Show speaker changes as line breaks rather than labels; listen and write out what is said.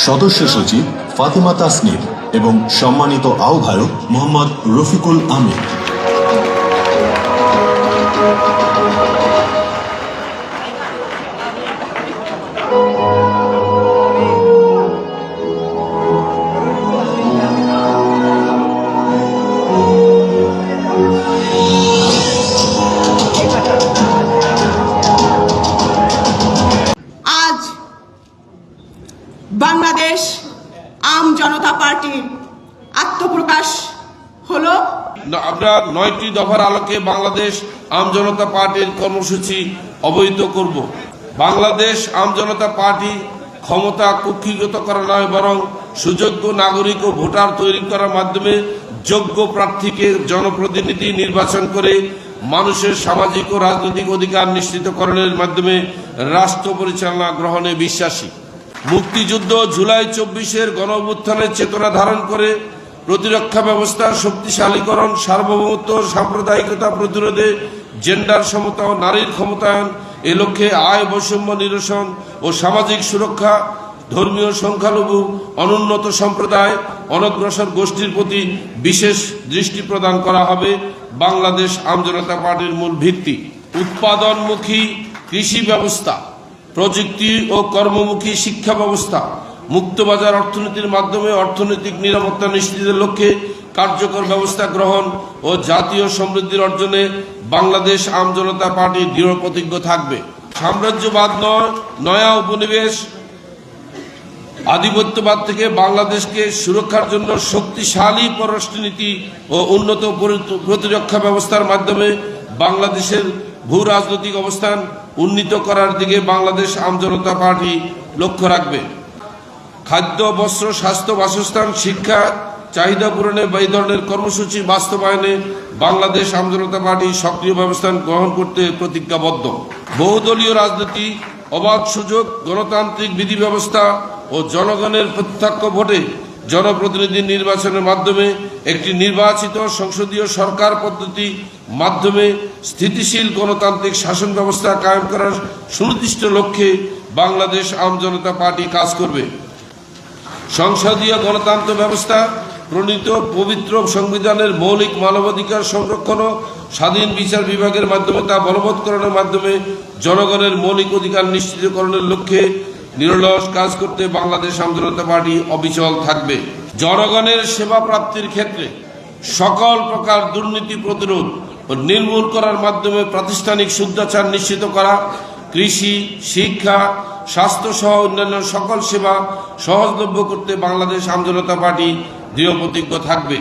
সদস্য সচিব ফাতিমা তাসনিম এবং সম্মানিত আহ্বায়ক মোহাম্মদ রফিকুল আমির
বাংলাদেশ আম জনতা পার্টির আত্মপ্রকাশ হলো
আমরা নয়টি দফার আলোকে বাংলাদেশ আম জনতা পার্টির কর্মসূচি অবহিত করব। বাংলাদেশ আম জনতা পার্টি ক্ষমতা কুক্ষিগত করা নয়, বরং সুযোগ্য নাগরিক ও ভোটার তৈরি করার মাধ্যমে যোগ্য প্রার্থীকে জনপ্রতিনিধি নির্বাচন করে মানুষের সামাজিক ও রাজনৈতিক অধিকার নিশ্চিতকরণের মাধ্যমে রাষ্ট্র পরিচালনা গ্রহণে বিশ্বাসী। মুক্তিযুদ্ধ জুলাই চব্বিশের গণ চেতনা ধারণ করে প্রতিরক্ষা ব্যবস্থার শক্তিশালীকরণ, সার্বভৌমত্ব, সাম্প্রদায়িকতা প্রতিরোধে জেন্ডার সমতা ও নারীর ক্ষমতায়ন, এ লক্ষ্যে আয় বৈষম্য নিরসন ও সামাজিক সুরক্ষা, ধর্মীয় সংখ্যালঘু, অনুন্নত সম্প্রদায়, অনগ্রসর গোষ্ঠীর প্রতি বিশেষ দৃষ্টি প্রদান করা হবে। বাংলাদেশ আমজনতা পার্টির মূল ভিত্তি। উৎপাদনমুখী কৃষি ব্যবস্থা। প্রযুক্তি ও কর্মমুখী শিক্ষা ব্যবস্থা মুক্তবাজার অর্থনীতির মাধ্যমে অর্থনৈতিক নিরাপত্তা নিশ্চিতের লক্ষ্যে কার্যকর ব্যবস্থা গ্রহণ ও জাতীয় সমৃদ্ধির অর্জনে বাংলাদেশ আমজনতা পার্টি দৃঢ় প্রতিজ্ঞ থাকবে। সাম্রাজ্যবাদ নয়, নয়া উপনিবেশ। আধিপত্যবাদ থেকে বাংলাদেশকে সুরক্ষার জন্য শক্তিশালী পররাষ্ট্রনীতি ও উন্নত প্রতিরক্ষা ব্যবস্থার মাধ্যমে বাংলাদেশের ভূ রাজনৈতিক অবস্থান উন্নীত করার দিকে বাংলাদেশ আমজনতা পার্টি লক্ষ্য রাখবে। খাদ্য, বস্ত্র, স্বাস্থ্য, বাসস্থান, শিক্ষা, চাহিদা পূরণে বা এই ধরনের কর্মসূচি বাস্তবায়নে বাংলাদেশ আমজনতা পার্টি সক্রিয় ব্যবস্থান গ্রহণ করতে প্রতিজ্ঞাবদ্ধ। বহুদলীয় রাজনীতি, অবাধ সুযোগ, গণতান্ত্রিক বিধি ব্যবস্থা ও জনগণের প্রত্যক্ষ ভোটে জনপ্রতিনিধি নির্বাচনের মাধ্যমে একটি নির্বাচিত সংসদীয় সরকার পদ্ধতি মাধ্যমে স্থিতিশীল গণতান্ত্রিক শাসন ব্যবস্থা কায়েম করার সুনির্দিষ্ট লক্ষ্যে বাংলাদেশ আমজনতা পার্টি কাজ করবে। সংসদীয় গণতন্ত্র ব্যবস্থা, প্রণীত পবিত্র সংবিধানের মৌলিক মানবাধিকার সংরক্ষণ ও স্বাধীন বিচার বিভাগের মাধ্যমে তা বলবৎকরণের মাধ্যমে জনগণের মৌলিক অধিকার নিশ্চিতকরণের লক্ষ্যে নিরলস কাজ করতে বাংলাদেশ আমজনতা পার্টি অবিচল থাকবে। জনগণের সেবা প্রাপ্তির ক্ষেত্রে সকল প্রকার দুর্নীতি প্রতিরোধ নির্মূল করার মাধ্যমে প্রাতিষ্ঠানিক শুদ্ধাচার নিশ্চিত করা, কৃষি, শিক্ষা স্বাস্থ্যসহ অন্যান্য সকল সেবা সহজলভ্য করতে বাংলাদেশ আমজনতা পার্টি দৃঢ় প্রতিজ্ঞ থাকবে।